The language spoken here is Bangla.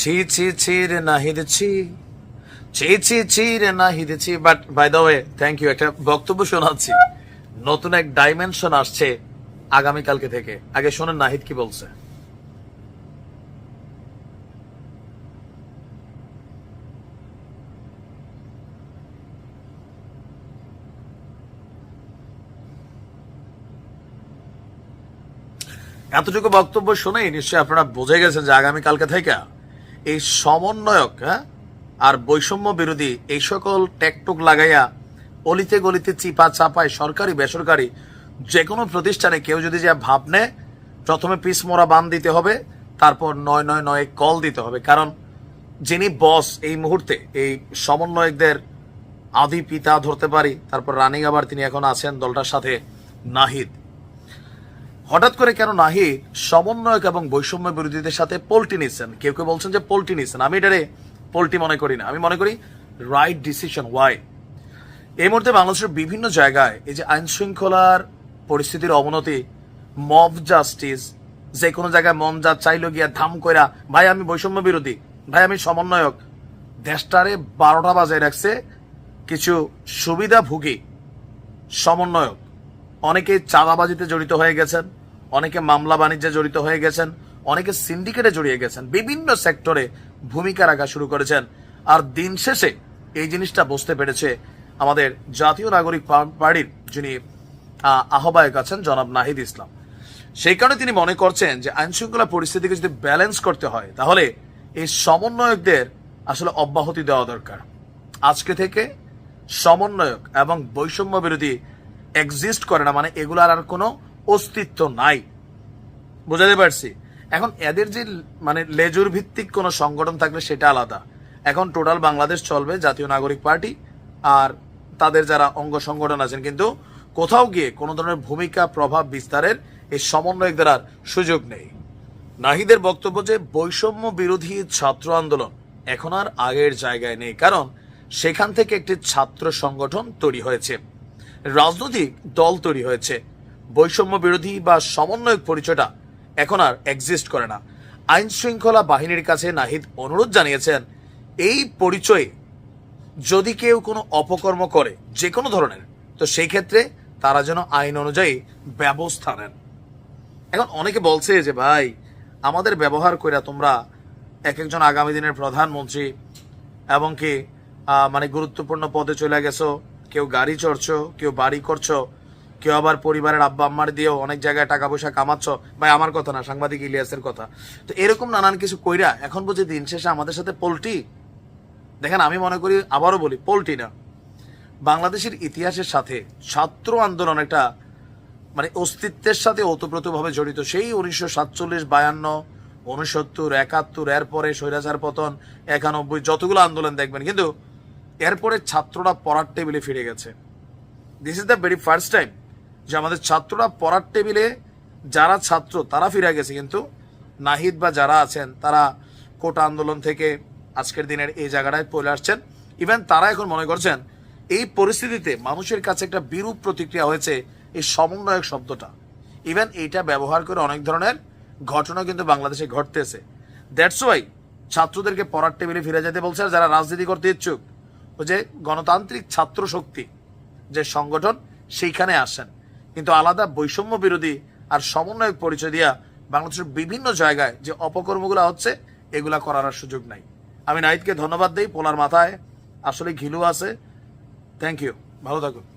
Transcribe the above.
ছি ছি ছি রে নাহিদ, ছি। ছি ছি ছি রে নাহিদ, ছি। But by the way thank you একটা বক্তব্য শোনাচ্ছি। নতুন এক ডাইমেনশন আসছে আগামীকালকে থেকে। আগে শোনেন নাহিদ কি বলছে। এতটুকু বক্তব্য শুনেই নিশ্চয়ই আপনারা বুঝে গেছেন যে আগামীকালকে থেকে এই সমন্বয়ক হ্যাঁ? আর বৈষম্য বিরোধী এই সকল টেকটুক লাগাইয়া অলিতে গলিতে চিপা চাপায় সরকারি, বেসরকারি যে কোনো প্রতিষ্ঠানে কেউ যদি যা ভাব নেয়, প্রথমে পিস মোড়া বান দিতে হবে, তারপর নয় নয় নয় কল দিতে হবে। কারণ যিনি বস এই মুহূর্তে, এই সমন্বয়কদের আদি পিতা ধরতে পারি, তারপর রানিং আবার তিনি এখন আছেন দলটার সাথে নাহিদ। হঠাৎ করে কেন নাহি সমন্বয়ক এবং বৈষম্য বিরোধীদের সাথে পোল্টি নিচ্ছেন? কেউ কেউ বলছেন যে পোল্টি নিচ্ছেন। আমি এটারে পোল্টি মনে করি না। আমি মনে করি রাইট ডিসিশন ওয়াই এই মুহূর্তে বাংলাদেশের বিভিন্ন জায়গায় এই যে আইন শৃঙ্খলার পরিস্থিতির অবনতি মব জাস্টিস যে কোনো জায়গায় মন যা চাইলো গিয়া ধাম কইরা, ভাই, আমি বৈষম্য বিরোধী, ভাই, আমি সমন্বয়ক। দেশটারে বারোটা বাজায় রাখছে কিছু সুবিধাভোগী সমন্বয়ক। অনেকে চাঁদাবাজিতে জড়িত হয়ে গেছেন, অনেকে মামলা বাণিজ্যে জড়িত হয়ে গেছেন, অনেকে সিন্ডিকেটে জড়িয়ে গেছেন, বিভিন্ন সেক্টরে ভূমিকা রাখা শুরু করেছেন। আর দিন শেষে এই জিনিসটা বুঝতে পেরেছে আমাদের জাতীয় নাগরিক পার্টির যিনি আহ্বায়ক আছেন, জনাব নাহিদ ইসলাম। সেই কারণে তিনি মনে করছেন যে আইন শৃঙ্খলা পরিস্থিতিকে যদি ব্যালেন্স করতে হয়, তাহলে এই সমন্বয়কদের আসলে অব্যাহতি দেওয়া দরকার। আজকে থেকে সমন্বয়ক এবং বৈষম্য বিরোধী এক্সিস্ট করে না মানে এগুলার আর কোনো অস্তিত্ব নাই। বুঝাতে পারছি? এখন এদের যে মানে লেজুর ভিত্তিক কোনো সংগঠন থাকলে সেটা আলাদা। এখন টোটাল বাংলাদেশ চলবে জাতীয় নাগরিক পার্টি আর তাদের যারা অঙ্গ সংগঠন আছেন, কিন্তু কোথাও গিয়ে কোনো ধরনের ভূমিকা, প্রভাব, বিস্তারের এই সমন্বয়কদের আর সুযোগ নেই। নাহিদের বক্তব্য যে বৈষম্য বিরোধী ছাত্র আন্দোলন এখন আর আগের জায়গায় নেই, কারণ সেখান থেকে একটি ছাত্র সংগঠন তৈরি হয়েছে। রাজনৈতিক দল তৈরি হয়েছে। বৈষম্য বিরোধী বা সমন্বয়ক পরিচয়টা এখন আর এক্সিস্ট করে না। আইন শৃঙ্খলা বাহিনীর কাছে নাহিদ অনুরোধ জানিয়েছেন, এই পরিচয়ে যদি কেউ কোনো অপকর্ম করে যে কোনো ধরনের, তো সেই ক্ষেত্রে তারা যেন আইন অনুযায়ী ব্যবস্থা নেন। এখন অনেকে বলছে যে, ভাই, আমাদের ব্যবহার কইরা তোমরা এক একজন আগামী দিনের প্রধানমন্ত্রী এবং কি মানে গুরুত্বপূর্ণ পদে চলে গেছো কেউ গাড়ি চড়ছো, কেউ বাড়ি করছ, কেউ আবার পরিবারের আব্বা আম্মার দিয়েও অনেক জায়গায় টাকা পয়সা কামাচ্ছ। ভাই, আমার কথা না, সাংবাদিক ইলিয়াসের কথা। তো এরকম নানান কিছু কইরা এখন বুঝি দিন শেষে আমাদের সাথে পোল্টি দেখেন, আমি মনে করি, আবারও বলি পোল্টি না। বাংলাদেশের ইতিহাসের সাথে ছাত্র আন্দোলন একটা মানে অস্তিত্বের সাথে ওতপ্রোতভাবে জড়িত। সেই উনিশশো সাতচল্লিশ, বায়ান্ন, উনসত্তর, একাত্তর, এরপরে স্বৈরাচার পতন, একানব্বই, যতগুলো আন্দোলন দেখবেন। কিন্তু এরপরে ছাত্ররা পড়ার টেবিলে ফিরে গেছে। This is the very first time যে আমাদের ছাত্ররা পড়ার টেবিলে যারা ছাত্র, তারা ফিরে গেছে, কিন্তু নাহিদ বা যারা আছেন, তারা কোটা আন্দোলন থেকে আজকের দিনের এই জায়গাটায় চলে আসছেন। ইভেন তারা এখন মনে করছেন, এই পরিস্থিতিতে মানুষের কাছে একটা বিরূপ প্রতিক্রিয়া হয়েছে এই সমন্বয়ক শব্দটা। ইভেন এইটা ব্যবহার করে অনেক ধরনের ঘটনা কিন্তু বাংলাদেশে ঘটতেছে। দ্যাটস ওয়াই ছাত্রদেরকে পড়ার টেবিলে ফিরে যেতে বলছে যারা রাজনীতি করতে ইচ্ছুক যে গণতান্ত্রিক ছাত্র শক্তি যে সংগঠন, সেইখানে আসেন। কিন্তু আলাদা বৈষম্য বিরোধী আর সমন্বয়ক পরিচয় দিয়া বাংলাদেশের বিভিন্ন জায়গায় যে অপকর্মগুলো হচ্ছে, এগুলা করার সুযোগ নাই। আমি নাইটকে ধন্যবাদ দিই, পোলার মাথায় আসলে ঘিলু আছে। থ্যাংক ইউ ভালো থাকুন।